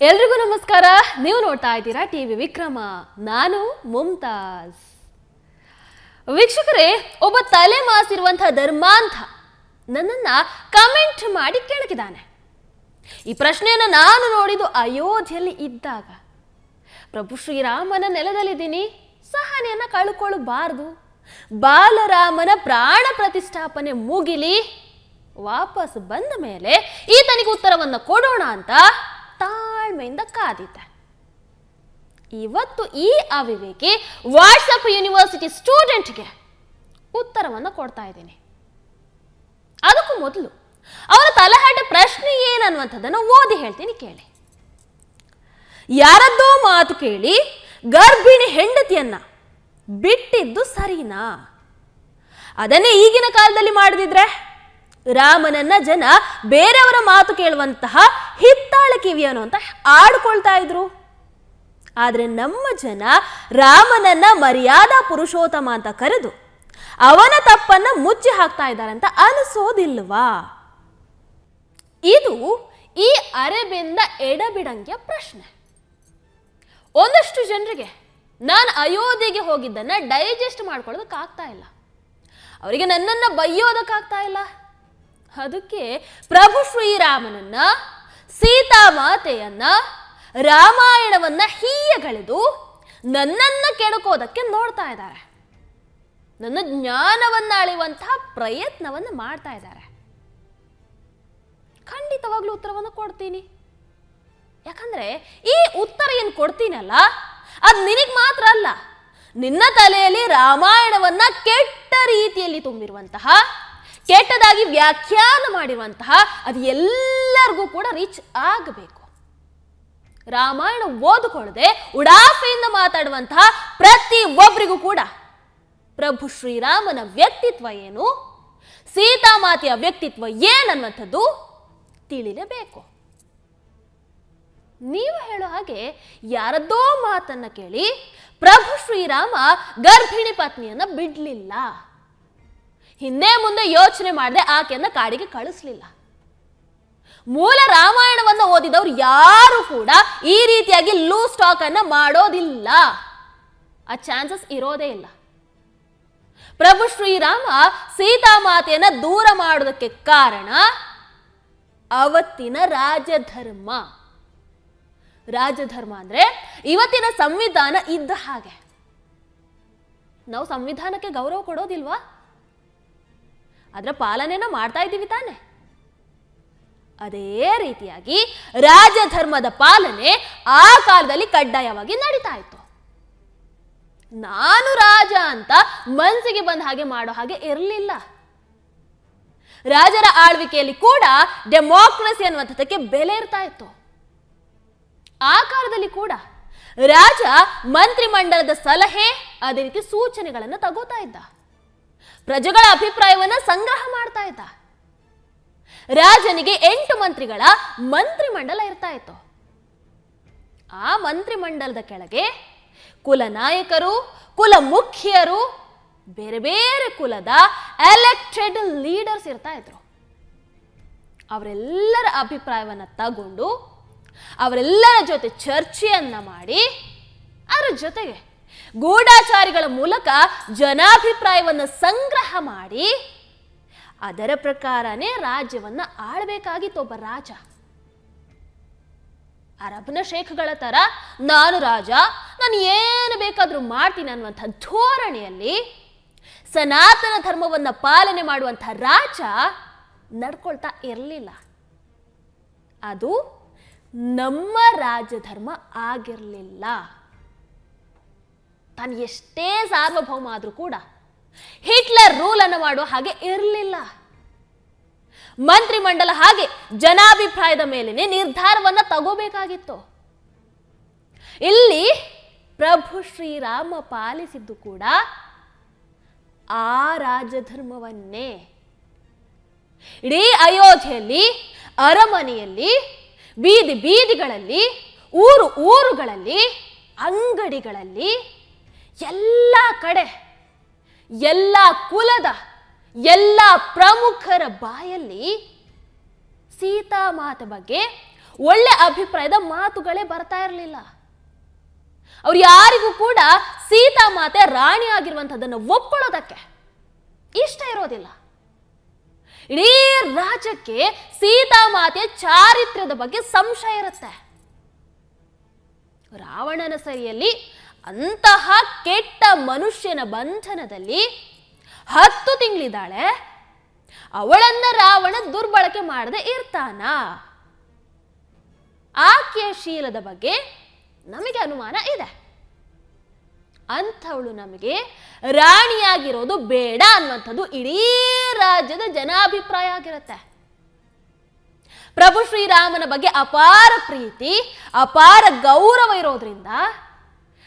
ಎಲ್ರಿಗೂ ನಮಸ್ಕಾರ. ನೀವು ನೋಡ್ತಾ ಇದ್ದೀರಾ ಟಿವಿ ವಿಕ್ರಮ. ನಾನು ಮುಮ್ತಾಜ್ ವೀಕ್ಷಕರೇ, ಒಬ್ಬ ತಲೆ ಮಾಸಿರುವಂತಹ ಧರ್ಮಾಂಧ ನನ್ನನ್ನ ಕಮೆಂಟ್ ಮಾಡಿ ಕೆಣಕಿದ್ದಾನೆ ಈ ಪ್ರಶ್ನೆಯನ್ನು ನಾನು ನೋಡಿದ್ದು ಅಯೋಧ್ಯೆಯಲ್ಲಿ ಇದ್ದಾಗ. ಪ್ರಭು ಶ್ರೀರಾಮನ ನೆಲದಲ್ಲಿದ್ದೀನಿ. ಸಹನೆಯನ್ನು ಕಳ್ಕೊಳ್ಳಬಾರದು. ಬಾಲರಾಮನ ಪ್ರಾಣ ಪ್ರತಿಷ್ಠಾಪನೆ ಮುಗಿಲಿ. ವಾಪಸ್ ಬಂದ ಮೇಲೆ ಈತನಿಗೆ ಉತ್ತರವನ್ನು ಕೊಡೋಣ ಅಂತ ತಾಳ್ಮೆಯಿಂದ ಕಾದಿದ್ದೆ ಇವತ್ತು ಈ ಅವಿವೇಕಿ ವಾಟ್ಸಪ್ ಯೂನಿವರ್ಸಿಟಿ ಸ್ಟೂಡೆಂಟ್ಗೆ ಉತ್ತರವನ್ನು ಕೊಡ್ತಾ ಇದ್ದೀನಿ. ಅದಕ್ಕೂ ಮೊದಲು ಅವರ ತಲೆಹಾಟ ಪ್ರಶ್ನೆ ಏನನ್ನುವಂಥದ್ದನ್ನು ಓದಿ ಹೇಳ್ತೀನಿ ಕೇಳಿ. ಯಾರದ್ದೋ ಮಾತು ಕೇಳಿ ಗರ್ಭಿಣಿ ಹೆಂಡತಿಯನ್ನ ಬಿಟ್ಟಿದ್ದು ಸರಿನಾ? ಅದನ್ನೇ ಈಗಿನ ಕಾಲದಲ್ಲಿ ಮಾಡದಿದ್ರೆ ರಾಮನನ್ನ ಜನ ಬೇರೆಯವರ ಮಾತು ಕೇಳುವಂತಹ ಹಿತ್ತಾಳ ಕಿವಿಯನು ಅಂತ ಆಡ್ಕೊಳ್ತಾ ಇದ್ರು. ಆದ್ರೆ ನಮ್ಮ ಜನ ರಾಮನನ್ನ ಮರ್ಯಾದಾ ಪುರುಷೋತ್ತಮ ಅಂತ ಕರೆದು ಅವನ ತಪ್ಪನ್ನ ಮುಚ್ಚಿ ಹಾಕ್ತಾ ಇದ್ದಾರೆ ಅಂತ ಅನಿಸೋದಿಲ್ವಾ? ಇದು ಈ ಅರೆಬೆಂದ ಎಡಬಿಡಂಗಿಯ ಪ್ರಶ್ನೆ. ಒಂದಷ್ಟು ಜನರಿಗೆ ನಾನು ಅಯೋಧ್ಯೆಗೆ ಹೋಗಿದ್ದನ್ನ ಡೈಜೆಸ್ಟ್ ಮಾಡ್ಕೊಳ್ಳೋದಕ್ಕಾಗ್ತಾ ಇಲ್ಲ. ಅವರಿಗೆ ನನ್ನನ್ನು ಬೈಯೋದಕ್ಕಾಗ್ತಾ ಇಲ್ಲ. ಅದಕ್ಕೆ ಪ್ರಭು ಶ್ರೀರಾಮನನ್ನ ಸೀತಾಮಾತೆಯನ್ನ ರಾಮಾಯಣವನ್ನ ಹೀಯಗಳೆದು ನನ್ನನ್ನ ಕೆಣಕೋದಕ್ಕೆ ನೋಡ್ತಾ ಇದ್ದಾರೆ. ನನ್ನ ಜ್ಞಾನವನ್ನ ಅಳೆಯುವಂತಹ ಪ್ರಯತ್ನವನ್ನು ಮಾಡ್ತಾ ಇದ್ದಾರೆ. ಖಂಡಿತವಾಗ್ಲೂ ಉತ್ತರವನ್ನು ಕೊಡ್ತೀನಿ. ಯಾಕಂದ್ರೆ ಈ ಉತ್ತರ ಏನು ಕೊಡ್ತೀನಲ್ಲ, ಅದು ನಿನಗ್ ಮಾತ್ರ ಅಲ್ಲ, ನಿನ್ನ ತಲೆಯಲ್ಲಿ ರಾಮಾಯಣವನ್ನ ಕೆಟ್ಟ ರೀತಿಯಲ್ಲಿ ತುಂಬಿರುವಂತಹ ಕೆಟ್ಟದಾಗಿ ವ್ಯಾಖ್ಯಾನ ಮಾಡಿರುವಂತಹ ಅದು ಎಲ್ಲರಿಗೂ ಕೂಡ ರೀಚ್ ಆಗಬೇಕು. ರಾಮಾಯಣ ಓದಿಕೊಳ್ಳದೆ ಉಡಾಫೆಯಿಂದ ಮಾತಾಡುವಂತಹ ಪ್ರತಿ ಒಬ್ಬರಿಗೂ ಕೂಡ ಪ್ರಭು ಶ್ರೀರಾಮನ ವ್ಯಕ್ತಿತ್ವ ಏನು? ಸೀತಾಮಾತೆಯ ವ್ಯಕ್ತಿತ್ವ ಏನನ್ನುವಂಥದ್ದು ತಿಳಿಲೇಬೇಕು ನೀವು ಹೇಳೋ ಹಾಗೆ ಯಾರದ್ದೋ ಮಾತನ್ನ ಕೇಳಿ ಪ್ರಭು ಶ್ರೀರಾಮ ಗರ್ಭಿಣಿ ಪತ್ನಿಯನ್ನ ಬಿಡ್ಲಿಲ್ಲ. ಹಿಂದೆ ಮುಂದೆ ಯೋಚನೆ ಮಾಡದೆ ಆಕೆಯನ್ನ ಕಾಡಿಗೆ ಕಳಿಸ್ಲಿಲ್ಲ. ಮೂಲ ರಾಮಾಯಣವನ್ನ ಓದಿದವರು ಯಾರು ಕೂಡ ಈ ರೀತಿಯಾಗಿ ಲೂ ಸ್ಟಾಕ್ ಅನ್ನ ಮಾಡೋದಿಲ್ಲ. ಆ ಚಾನ್ಸಸ್ ಇರೋದೇ ಇಲ್ಲ. ಪ್ರಭು ಶ್ರೀರಾಮ ಸೀತಾಮಾತೆಯನ್ನ ದೂರ ಮಾಡೋದಕ್ಕೆ ಕಾರಣ ಅವತ್ತಿನ ರಾಜಧರ್ಮ. ರಾಜಧರ್ಮ ಅಂದ್ರೆ ಇವತ್ತಿನ ಸಂವಿಧಾನ ಇದ್ದ ಹಾಗೆ. ನಾವು ಸಂವಿಧಾನಕ್ಕೆ ಗೌರವ ಕೊಡೋದಿಲ್ವಾ? ಅದರ ಪಾಲನೆನ ಮಾಡ್ತಾ ಇದ್ದೀವಿ ತಾನೆ. ಅದೇ ರೀತಿಯಾಗಿ ರಾಜಧರ್ಮದ ಪಾಲನೆ ಆ ಕಾಲದಲ್ಲಿ ಕಡ್ಡಾಯವಾಗಿ ನಡೀತಾ ಇತ್ತು. ನಾನು ರಾಜ ಅಂತ ಮನಸ್ಸಿಗೆ ಬಂದ ಹಾಗೆ ಮಾಡೋ ಹಾಗೆ ಇರಲಿಲ್ಲ. ರಾಜರ ಆಳ್ವಿಕೆಯಲ್ಲಿ ಕೂಡ ಡೆಮೋಕ್ರಸಿ ಅನ್ನುವಂಥದ್ದಕ್ಕೆ ಬೆಲೆ ಇರ್ತಾ ಇತ್ತು. ಆ ಕಾಲದಲ್ಲಿ ಕೂಡ ರಾಜ ಮಂತ್ರಿಮಂಡಲದ ಸಲಹೆ, ಅದೇ ರೀತಿ ಸೂಚನೆಗಳನ್ನು ತಗೋತಾ ಇದ್ದ. ಪ್ರಜೆಗಳ ಅಭಿಪ್ರಾಯವನ್ನ ಸಂಗ್ರಹ ಮಾಡ್ತಾ ಇದ್ದ. ರಾಜನಿಗೆ ಎಂಟು ಮಂತ್ರಿಗಳ ಮಂತ್ರಿಮಂಡಲ ಇರ್ತಾ ಇತ್ತು. ಆ ಮಂತ್ರಿಮಂಡಲದ ಕೆಳಗೆ ಕುಲ ನಾಯಕರು, ಕುಲ ಮುಖ್ಯರು, ಬೇರೆ ಬೇರೆ ಕುಲದ ಎಲೆಕ್ಟೆಡ್ ಲೀಡರ್ಸ್ ಇರ್ತಾ ಇದ್ರು. ಅವರೆಲ್ಲರ ಅಭಿಪ್ರಾಯವನ್ನ ತಗೊಂಡು ಅವರೆಲ್ಲರ ಜೊತೆ ಚರ್ಚೆಯನ್ನ ಮಾಡಿ ಅದರ ಜೊತೆಗೆ ಗೂಢಾಚಾರಿಗಳ ಮೂಲಕ ಜನಾಭಿಪ್ರಾಯವನ್ನು ಸಂಗ್ರಹ ಮಾಡಿ ಅದರ ಪ್ರಕಾರನೇ ರಾಜ್ಯವನ್ನ ಆಳ್ಬೇಕಾಗಿತ್ತು ಒಬ್ಬ ರಾಜ. ಅರಬ್ನ ಶೇಖಗಳ ತರ ನಾನು ರಾಜ, ನಾನು ಏನು ಬೇಕಾದರೂ ಮಾಡ್ತೀನಿ ಅನ್ನುವಂಥ ಧೋರಣೆಯಲ್ಲಿ ಸನಾತನ ಧರ್ಮವನ್ನ ಪಾಲನೆ ಮಾಡುವಂಥ ರಾಜ ನಡ್ಕೊಳ್ತಾ ಇರಲಿಲ್ಲ. ಅದು ನಮ್ಮ ರಾಜಧರ್ಮ ಆಗಿರಲಿಲ್ಲ. ತಾನು ಎಷ್ಟೇ ಸಾರ್ವಭೌಮ ಆದರೂ ಕೂಡ ಹಿಟ್ಲರ್ ರೂಲ್ ಅನ್ನು ಮಾಡುವ ಹಾಗೆ ಇರಲಿಲ್ಲ. ಮಂತ್ರಿಮಂಡಲ ಹಾಗೆ ಜನಾಭಿಪ್ರಾಯದ ಮೇಲೇನೆ ನಿರ್ಧಾರವನ್ನ ತಗೋಬೇಕಾಗಿತ್ತು. ಇಲ್ಲಿ ಪ್ರಭು ಶ್ರೀರಾಮ ಪಾಲಿಸಿದ್ದು ಕೂಡ ಆ ರಾಜಧರ್ಮವನ್ನೇ. ಇಡೀ ಅಯೋಧ್ಯೆಯಲ್ಲಿ, ಅರಮನೆಯಲ್ಲಿ, ಬೀದಿ ಬೀದಿಗಳಲ್ಲಿ, ಊರು ಊರುಗಳಲ್ಲಿ, ಅಂಗಡಿಗಳಲ್ಲಿ ಎಲ್ಲ ಕಡೆ, ಎಲ್ಲ ಕುಲದ, ಎಲ್ಲ ಪ್ರಮುಖರ ಬಾಯಲ್ಲಿ ಸೀತಾ ಮಾತ ಬಗ್ಗೆ ಒಳ್ಳೆ ಅಭಿಪ್ರಾಯದ ಮಾತುಗಳೇ ಬರ್ತಾ ಇರಲಿಲ್ಲ. ಅವ್ರು ಯಾರಿಗೂ ಕೂಡ ಸೀತಾ ಮಾತೆ ರಾಣಿ ಆಗಿರುವಂಥದ್ದನ್ನು ಒಪ್ಕೊಳ್ಳೋದಕ್ಕೆ ಇಷ್ಟ ಇರೋದಿಲ್ಲ. ಇಡೀ ರಾಜ್ಯಕ್ಕೆ ಸೀತಾ ಮಾತೆ ಚಾರಿತ್ರ್ಯದ ಬಗ್ಗೆ ಸಂಶಯ ಇರುತ್ತೆ. ರಾವಣನ ಸರಿಯಲ್ಲಿ ಅಂತಹ ಕೆಟ್ಟ ಮನುಷ್ಯನ ಬಂಧನದಲ್ಲಿ ಹತ್ತು ತಿಂಗಳಿದ್ದಾಳೆ. ಅವಳನ್ನ ರಾವಣ ದುರ್ಬಳಕೆ ಮಾಡದೆ ಇರ್ತಾನ. ಆಕೆಯ ಶೀಲದ ಬಗ್ಗೆ ನಮಗೆ ಅನುಮಾನ ಇದೆ. ಅಂಥವಳು ನಮಗೆ ರಾಣಿಯಾಗಿರೋದು ಬೇಡ ಅನ್ನುವಂಥದ್ದು ಇಡೀ ರಾಜ್ಯದ ಜನಾಭಿಪ್ರಾಯ ಆಗಿರುತ್ತೆ. ಪ್ರಭು ಶ್ರೀರಾಮನ ಬಗ್ಗೆ ಅಪಾರ ಪ್ರೀತಿ, ಅಪಾರ ಗೌರವ ಇರೋದ್ರಿಂದ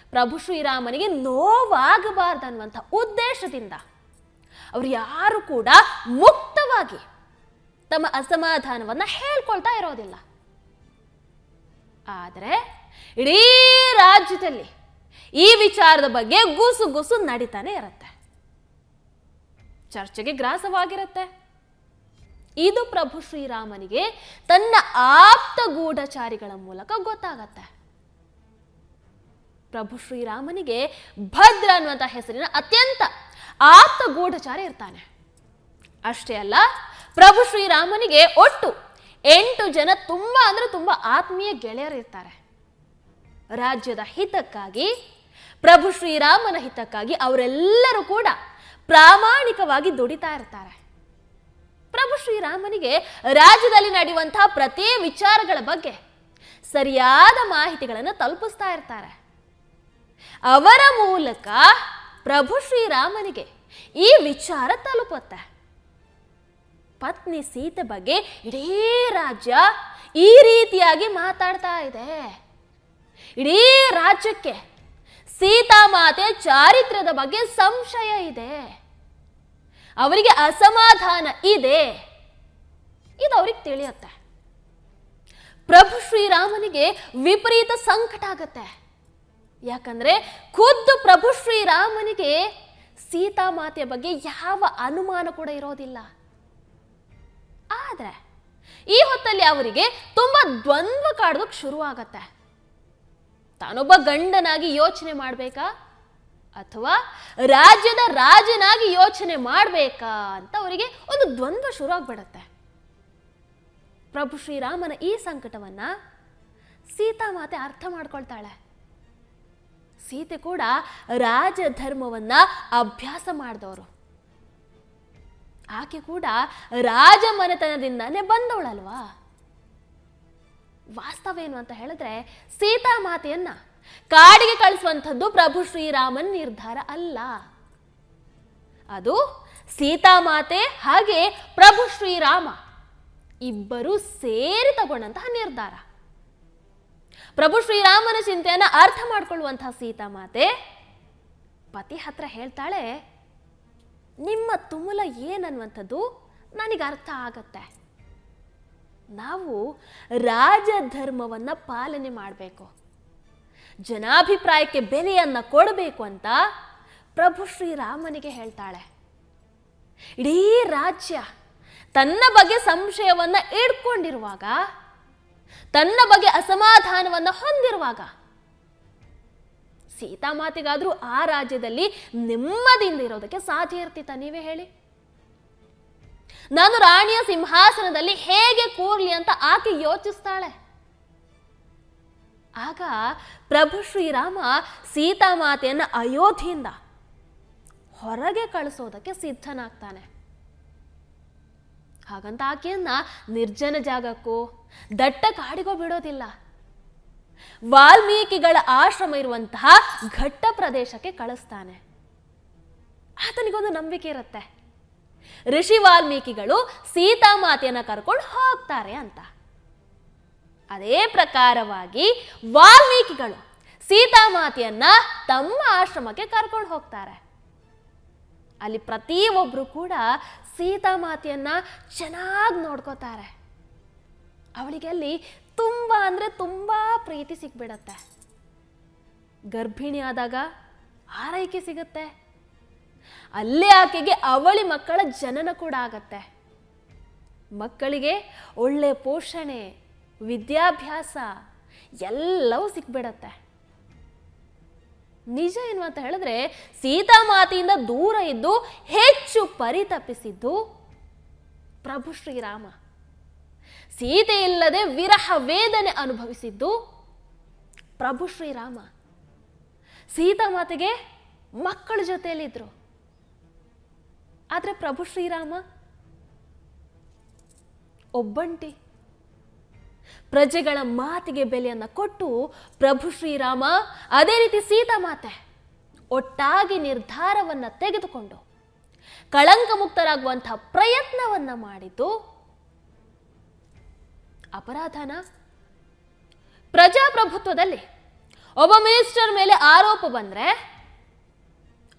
ಪ್ರಭು ಶ್ರೀರಾಮನಿಗೆ ನೋವಾಗಬಾರ್ದನ್ನುವಂಥ ಉದ್ದೇಶದಿಂದ ಅವರು ಯಾರು ಕೂಡ ಮುಕ್ತವಾಗಿ ತಮ್ಮ ಅಸಮಾಧಾನವನ್ನು ಹೇಳ್ಕೊಳ್ತಾ ಇರೋದಿಲ್ಲ. ಆದರೆ ಇಡೀ ರಾಜ್ಯದಲ್ಲಿ ಈ ವಿಚಾರದ ಬಗ್ಗೆ ಗುಸು ಗುಸು ನಡೀತಾನೆ ಇರುತ್ತೆ. ಚರ್ಚೆಗೆ ಗ್ರಾಸವಾಗಿರುತ್ತೆ. ಇದು ಪ್ರಭು ಶ್ರೀರಾಮನಿಗೆ ತನ್ನ ಆಪ್ತ ಗೂಢಚಾರಿಗಳ ಮೂಲಕ ಗೊತ್ತಾಗತ್ತೆ. ಪ್ರಭು ಶ್ರೀರಾಮನಿಗೆ ಭದ್ರ ಅನ್ನುವಂಥ ಹೆಸರಿನ ಅತ್ಯಂತ ಆಪ್ತ ಗೂಢಚಾರಿ ಇರ್ತಾನೆ. ಅಷ್ಟೇ ಅಲ್ಲ, ಪ್ರಭು ಶ್ರೀರಾಮನಿಗೆ ಒಟ್ಟು ಎಂಟು ಜನ ತುಂಬಾ ಅಂದ್ರೆ ತುಂಬಾ ಆತ್ಮೀಯ ಗೆಳೆಯರು ಇರ್ತಾರೆ. ರಾಜ್ಯದ ಹಿತಕ್ಕಾಗಿ, ಪ್ರಭು ಶ್ರೀರಾಮನ ಹಿತಕ್ಕಾಗಿ ಅವರೆಲ್ಲರೂ ಕೂಡ ಪ್ರಾಮಾಣಿಕವಾಗಿ ದುಡಿತಾ ಇರ್ತಾರೆ. ಪ್ರಭು ಶ್ರೀರಾಮನಿಗೆ ರಾಜ್ಯದಲ್ಲಿ ನಡೆಯುವಂತಹ ಪ್ರತಿ ವಿಚಾರಗಳ ಬಗ್ಗೆ ಸರಿಯಾದ ಮಾಹಿತಿಗಳನ್ನು ತಲುಪಿಸ್ತಾ ಇರ್ತಾರೆ. ಅವರ ಮೂಲಕ ಪ್ರಭು ಶ್ರೀರಾಮನಿಗೆ ಈ ವಿಚಾರ ತಲುಪುತ್ತೆ. ಪತ್ನಿ ಸೀತೆ ಬಗ್ಗೆ ಇಡೀ ರಾಜ್ಯ ಈ ರೀತಿಯಾಗಿ ಮಾತಾಡ್ತಾ ಇದೆ. ಇಡೀ ರಾಜ್ಯಕ್ಕೆ ಸೀತಾಮಾತೆ ಚಾರಿತ್ರ್ಯದ ಬಗ್ಗೆ ಸಂಶಯ ಇದೆ. ಅವರಿಗೆ ಅಸಮಾಧಾನ ಇದೆ. ಇದು ಅವ್ರಿಗೆ ತಿಳಿಯುತ್ತೆ. ಪ್ರಭು ಶ್ರೀರಾಮನಿಗೆ ವಿಪರೀತ ಸಂಕಟ ಆಗತ್ತೆ. ಯಾಕಂದ್ರೆ ಖುದ್ದು ಪ್ರಭು ಶ್ರೀರಾಮನಿಗೆ ಸೀತಾಮಾತೆಯ ಬಗ್ಗೆ ಯಾವ ಅನುಮಾನ ಕೂಡ ಇರೋದಿಲ್ಲ. ಆದರೆ ಈ ಹೊತ್ತಲ್ಲಿ ಅವರಿಗೆ ತುಂಬಾ ದ್ವಂದ್ವ ಕಾಡೋದಕ್ಕೆ ಶುರುವಾಗತ್ತೆ ತಾನೊಬ್ಬ ಗಂಡನಾಗಿ ಯೋಚನೆ ಮಾಡಬೇಕಾ? ಅಥವಾ ರಾಜ್ಯದ ರಾಜನಾಗಿ ಯೋಚನೆ ಮಾಡಬೇಕಾ ಅಂತ ಅವರಿಗೆ ಒಂದು ದ್ವಂದ್ವ ಶುರುವಾಗ್ಬಿಡತ್ತೆ ಪ್ರಭು ಶ್ರೀರಾಮನ ಈ ಸಂಕಟವನ್ನ ಸೀತಾಮಾತೆ ಅರ್ಥ ಮಾಡ್ಕೊಳ್ತಾಳೆ. ಸೀತೆ ಕೂಡ ರಾಜಧರ್ಮವನ್ನ ಅಭ್ಯಾಸ ಮಾಡಿದವರು. ಆಕೆ ಕೂಡ ರಾಜಮನೆತನದಿಂದಾನೇ ಬಂದವಳಲ್ವಾ? ವಾಸ್ತವ ಏನು ಅಂತ ಹೇಳಿದ್ರೆ ಸೀತಾ ಮಾತೆಯನ್ನ ಕಾಡಿಗೆ ಕಳಿಸುವಂಥದ್ದು ಪ್ರಭು ಶ್ರೀರಾಮನ್ ನಿರ್ಧಾರ ಅಲ್ಲ. ಅದು ಸೀತಾಮಾತೆ ಹಾಗೆ ಪ್ರಭು ಶ್ರೀರಾಮ ಇಬ್ಬರು ಸೇರಿ ತಗೊಂಡಂತಹ ನಿರ್ಧಾರ. ಪ್ರಭು ಶ್ರೀರಾಮನ ಚಿಂತೆಯನ್ನ ಅರ್ಥ ಮಾಡ್ಕೊಳ್ಳುವಂತಹ ಸೀತಾಮಾತೆ ಪತಿ ಹತ್ರ ಹೇಳ್ತಾಳೆ, ನಿಮ್ಮ ತುಮುಲ ಏನನ್ನುವಂಥದ್ದು? ನನಗೆ ಅರ್ಥ ಆಗತ್ತೆ. ನಾವು ರಾಜಧರ್ಮವನ್ನ ಪಾಲನೆ ಮಾಡಬೇಕು. ಜನಾಭಿಪ್ರಾಯಕ್ಕೆ ಬೆಲೆಯನ್ನ ಕೊಡಬೇಕು ಅಂತ ಪ್ರಭು ಶ್ರೀರಾಮನಿಗೆ ಹೇಳ್ತಾಳೆ. ಇಡೀ ರಾಜ್ಯ ತನ್ನ ಬಗ್ಗೆ ಸಂಶಯವನ್ನ ಇಡ್ಕೊಂಡಿರುವಾಗ ತನ್ನ ಬಗ್ಗೆ ಅಸಮಾಧಾನವನ್ನು ಹೊಂದಿರುವಾಗ ಸೀತಾಮಾತೆಗಾದರೂ ಆ ರಾಜ್ಯದಲ್ಲಿ ನೆಮ್ಮದಿಯಿಂದ ಇರೋದಕ್ಕೆ ಸಾಧ್ಯ ಇರ್ತಿತ್ತ ನೀವೇ ಹೇಳಿ. ನಾನು ರಾಣಿಯ ಸಿಂಹಾಸನದಲ್ಲಿ ಹೇಗೆ ಕೂರ್ಲಿ ಅಂತ ಆಕೆ ಯೋಚಿಸ್ತಾಳೆ. ಆಗ ಪ್ರಭು ಶ್ರೀರಾಮ ಸೀತಾಮಾತೆಯನ್ನು ಅಯೋಧ್ಯೆಯಿಂದ ಹೊರಗೆ ಕಳಿಸೋದಕ್ಕೆ ಸಿದ್ಧನಾಗ್ತಾನೆ. ಹಾಗಂತ ಆಕೆಯನ್ನ ನಿರ್ಜನ ಜಾಗಕ್ಕೋ, ದಟ್ಟ ಕಾಡಿಗೋ ಬಿಡೋದಿಲ್ಲ. ವಾಲ್ಮೀಕಿಗಳ ಆಶ್ರಮ ಇರುವಂತಹ ಘಟ್ಟ ಪ್ರದೇಶಕ್ಕೆ ಕಳಿಸ್ತಾನೆ. ಆತನಿಗೊಂದು ನಂಬಿಕೆ ಇರುತ್ತೆ. ಋಷಿ ವಾಲ್ಮೀಕಿಗಳು ಸೀತಾಮಾತೆಯನ್ನ ಕರ್ಕೊಂಡು ಹೋಗ್ತಾರೆ ಅಂತ. ಅದೇ ಪ್ರಕಾರವಾಗಿ ವಾಲ್ಮೀಕಿಗಳು ಸೀತಾಮಾತೆಯನ್ನ ತಮ್ಮ ಆಶ್ರಮಕ್ಕೆ ಕರ್ಕೊಂಡು ಹೋಗ್ತಾರೆ. ಅಲ್ಲಿ ಪ್ರತಿಯೊಬ್ಬರು ಕೂಡ ಸೀತಾಮಾತೆಯನ್ನು ಚೆನ್ನಾಗಿ ನೋಡ್ಕೋತಾರೆ. ಅವಳಿಗೆ ಅಲ್ಲಿ ತುಂಬ ಅಂದರೆ ತುಂಬ ಪ್ರೀತಿ ಸಿಕ್ಬಿಡತ್ತೆ. ಗರ್ಭಿಣಿ ಆದಾಗ ಆರೈಕೆ ಸಿಗುತ್ತೆ. ಅಲ್ಲೇ ಆಕೆಗೆ ಅವಳಿ ಮಕ್ಕಳ ಜನನ ಕೂಡ ಆಗತ್ತೆ. ಮಕ್ಕಳಿಗೆ ಒಳ್ಳೆ ಪೋಷಣೆ, ವಿದ್ಯಾಭ್ಯಾಸ ಎಲ್ಲವೂ ಸಿಕ್ಬಿಡತ್ತೆ. ನಿಜ ಏನು ಅಂತ ಹೇಳಿದ್ರೆ ಸೀತಾಮಾತೆಯಿಂದ ದೂರ ಇದ್ದು ಹೆಚ್ಚು ಪರಿತಪಿಸಿದ್ದು ಪ್ರಭು ಶ್ರೀರಾಮ. ಸೀತೆ ಇಲ್ಲದೆ ವಿರಹ ವೇದನೆ ಅನುಭವಿಸಿದ್ದು ಪ್ರಭು ಶ್ರೀರಾಮ. ಸೀತಾಮಾತೆಗೆ ಮಕ್ಕಳ ಜೊತೆಯಲ್ಲಿದ್ದರು ಆದರೆ ಪ್ರಭು ಶ್ರೀರಾಮ ಒಬ್ಬಂಟಿ. ಪ್ರಜೆಗಳ ಮಾತಿಗೆ ಬೆಲೆಯನ್ನು ಕೊಟ್ಟು ಪ್ರಭು ಶ್ರೀರಾಮ ಅದೇ ರೀತಿ ಸೀತಾ ಮಾತೆ ಒಟ್ಟಾಗಿ ನಿರ್ಧಾರವನ್ನು ತೆಗೆದುಕೊಂಡು ಕಳಂಕ ಮುಕ್ತರಾಗುವಂತಹ ಪ್ರಯತ್ನವನ್ನ ಮಾಡಿದ್ದು ಅಪರಾಧನ? ಪ್ರಜಾಪ್ರಭುತ್ವದಲ್ಲಿ ಒಬ್ಬ ಮಿನಿಸ್ಟರ್ ಮೇಲೆ ಆರೋಪ ಬಂದ್ರೆ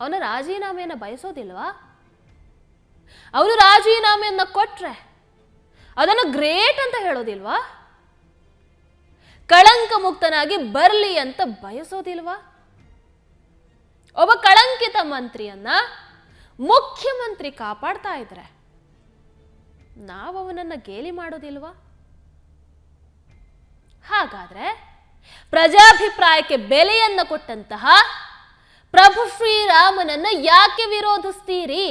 ಅವನ ರಾಜೀನಾಮೆಯನ್ನು ಬಯಸೋದಿಲ್ವಾ? ಅವನು ರಾಜೀನಾಮೆಯನ್ನು ಕೊಟ್ರೆ ಅದನ್ನು ಗ್ರೇಟ್ ಅಂತ ಹೇಳೋದಿಲ್ವಾ? ಕಳಂಕ ಮುಕ್ತನಾಗಿ ಬರಲಿ ಅಂತ ಬಯಸೋದಿಲ್ವಾ? ಒಬ್ಬ ಕಳಂಕಿತ ಮಂತ್ರಿಯನ್ನ ಮುಖ್ಯಮಂತ್ರಿ ಕಾಪಾಡ್ತಾ ಇದ್ರೆ ನಾವು ಅವನನ್ನ ಗೇಲಿ ಮಾಡೋದಿಲ್ವಾ? ಹಾಗಾದ್ರೆ ಪ್ರಜಾಭಿಪ್ರಾಯಕ್ಕೆ ಬೆಲೆಯನ್ನ ಕೊಟ್ಟಂತಹ ಪ್ರಭು ಶ್ರೀರಾಮನನ್ನ ಯಾಕೆ ವಿರೋಧಿಸ್ತೀರಿ?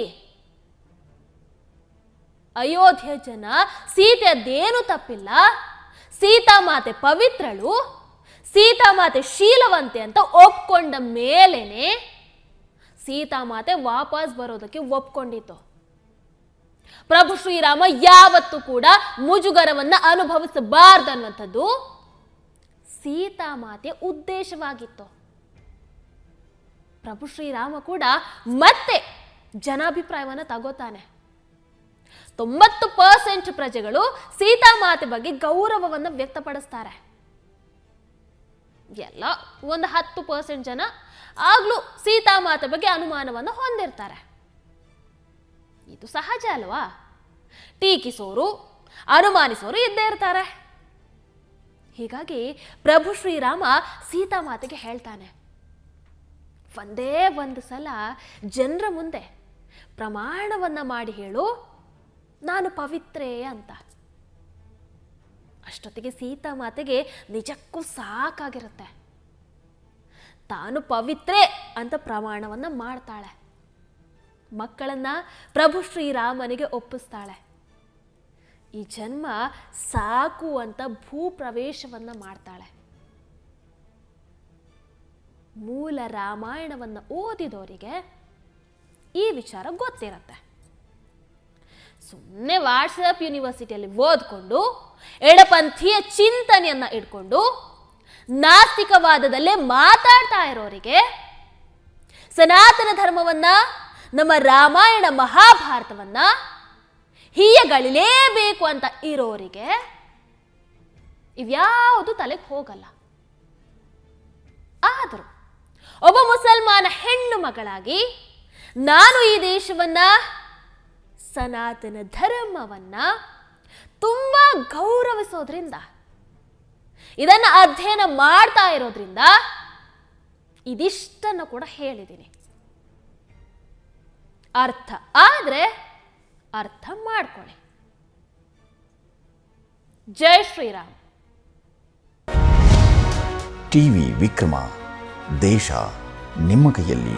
ಅಯೋಧ್ಯೆ ಜನ ಸೀತೆ ಅದೇನು ತಪ್ಪಿಲ್ಲ ಸೀತಾಮಾತೆ ಪವಿತ್ರಳು ಸೀತಾಮಾತೆ ಶೀಲವಂತೆ ಅಂತ ಒಪ್ಕೊಂಡ ಮೇಲೇನೆ ಸೀತಾಮಾತೆ ವಾಪಸ್ ಬರೋದಕ್ಕೆ ಒಪ್ಕೊಂಡಿತು ಪ್ರಭು ಶ್ರೀರಾಮ ಯಾವತ್ತೂ ಕೂಡ ಮುಜುಗರವನ್ನ ಅನುಭವಿಸಬಾರ್ದನ್ನುವಂಥದ್ದು ಸೀತಾಮಾತೆಯ ಉದ್ದೇಶವಾಗಿತ್ತು. ಪ್ರಭು ಶ್ರೀರಾಮ ಕೂಡ ಮತ್ತೆ ಜನಾಭಿಪ್ರಾಯವನ್ನು ತಗೋತಾನೆ. ತೊಂಬತ್ತು ಪರ್ಸೆಂಟ್ ಪ್ರಜೆಗಳು ಸೀತಾಮಾತೆ ಬಗ್ಗೆ ಗೌರವವನ್ನು ವ್ಯಕ್ತಪಡಿಸ್ತಾರೆ. ಎಲ್ಲ ಒಂದು ಹತ್ತು ಪರ್ಸೆಂಟ್ ಜನ ಆಗ್ಲೂ ಸೀತಾಮಾತೆ ಬಗ್ಗೆ ಅನುಮಾನವನ್ನು ಹೊಂದಿರ್ತಾರೆ. ಇದು ಸಹಜ ಅಲ್ವಾ? ಟೀಕಿಸೋರು, ಅನುಮಾನಿಸೋರು ಇದ್ದೇ ಇರ್ತಾರೆ. ಹೀಗಾಗಿ ಪ್ರಭು ಶ್ರೀರಾಮ ಸೀತಾಮಾತೆಗೆ ಹೇಳ್ತಾನೆ, ಒಂದೇ ಒಂದು ಸಲ ಜನರ ಮುಂದೆ ಪ್ರಮಾಣವನ್ನ ಮಾಡಿ ಹೇಳು ನಾನು ಪವಿತ್ರೆ ಅಂತ. ಅಷ್ಟೊತ್ತಿಗೆ ಸೀತಾ ಮಾತೆಗೆ ನಿಜಕ್ಕೂ ಸಾಕಾಗಿರುತ್ತೆ. ತಾನು ಪವಿತ್ರೆ ಅಂತ ಪ್ರಮಾಣವನ್ನ ಮಾಡ್ತಾಳೆ. ಮಕ್ಕಳನ್ನ ಪ್ರಭು ಶ್ರೀರಾಮನಿಗೆ ಒಪ್ಪಿಸ್ತಾಳೆ. ಈ ಜನ್ಮ ಸಾಕು ಅಂತ ಭೂ ಪ್ರವೇಶವನ್ನ ಮಾಡ್ತಾಳೆ. ಮೂಲ ರಾಮಾಯಣವನ್ನ ಓದಿದವರಿಗೆ ಈ ವಿಚಾರ ಗೊತ್ತಿರತ್ತೆ. ಸುಮ್ಮನೆ ವಾಟ್ಸಪ್ ಯೂನಿವರ್ಸಿಟಿಯಲ್ಲಿ ಓದ್ಕೊಂಡು, ಎಡಪಂಥೀಯ ಚಿಂತನೆಯನ್ನ ಇಟ್ಕೊಂಡು ನಾಸ್ತಿಕವಾದದಲ್ಲೇ ಮಾತಾಡ್ತಾ ಇರೋರಿಗೆ ಸನಾತನ ಧರ್ಮವನ್ನ, ನಮ್ಮ ರಾಮಾಯಣ ಮಹಾಭಾರತವನ್ನ ಹೀಯಗಳಿಲೇಬೇಕು ಅಂತ ಇರೋರಿಗೆ ಇವ್ಯಾವುದು ತಲೆಗೆ ಹೋಗಲ್ಲ. ಆದರೂ ಒಬ್ಬ ಮುಸಲ್ಮಾನ ಹೆಣ್ಣು ಮಗಳಾಗಿ ನಾನು ಈ ದೇಶವನ್ನ ಸನಾತನ ಧರ್ಮವನ್ನ ತುಂಬ ಗೌರವಿಸೋದ್ರಿಂದ, ಇದನ್ನ ಅಧ್ಯಯನ ಮಾಡ್ತಾ ಇರೋದ್ರಿಂದ ಇದಿಷ್ಟನ್ನು ಕೂಡ ಹೇಳಿದ್ದೀನಿ. ಅರ್ಥ ಆದ್ರೆ ಅರ್ಥ ಮಾಡ್ಕೊಳ್ಳಿ. ಜೈ ಶ್ರೀರಾಮ್. ಟಿವಿ ವಿಕ್ರಮ, ದೇಶ ನಿಮ್ಮ ಕೈಯಲ್ಲಿ.